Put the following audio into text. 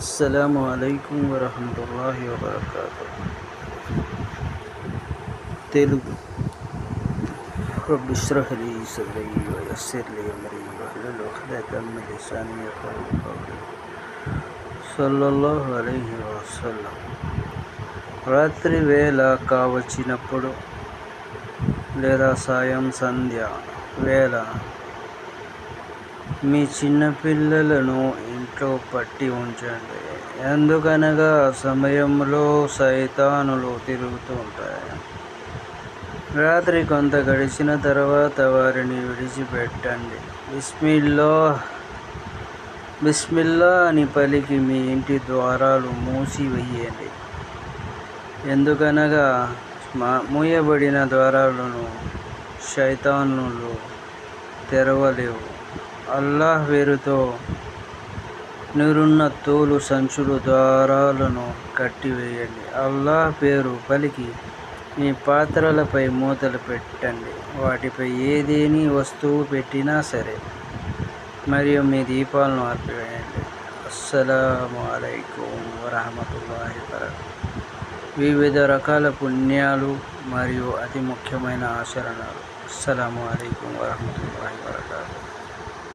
السلام عليكم ورحمة الله وبركاته తెలుగు رب اشرح لي صدري ويسر لي أمري واحلل عقدة من لساني يفقهوا قولي صلى الله عليه وسلم రాత్రి వేళ కావచ్చినప్పుడు లేదా సాయం సంధ్య వేళ మీ చిన్నపిల్లలను ఇంట్లో పట్టి ఉంచండి. ఎందుకనగా ఆ సమయంలో సైతానులు తిరుగుతూ ఉంటాయి. రాత్రి కొంత గడిచిన తర్వాత వారిని విడిచిపెట్టండి. బిస్మిల్లా బిస్మిల్లా అని పలికి మీ ఇంటి ద్వారాలు మూసివేయండి. ఎందుకనగా మూయబడిన ద్వారాలను శైతానులు తెరవలేవు. అల్లాహ్ పేరుతో నీరున్న తోలు సంచులు ద్వారాలను కట్టివేయండి. అల్లాహ్ పేరు పలికి మీ పాత్రలపై మూతలు పెట్టండి. వాటిపై ఏదేని వస్తువు పెట్టినా సరే మరియు మీ దీపాలను ఆర్పివేయండి. అస్సలాము అలైకుం వరహమతుల్లాహి వరకు వివిధ రకాల పుణ్యాలు మరియు అతి ముఖ్యమైన ఆచరణలు. అస్సలాము అలైకుం వరహమతుల్లాహి వబరకాతుహు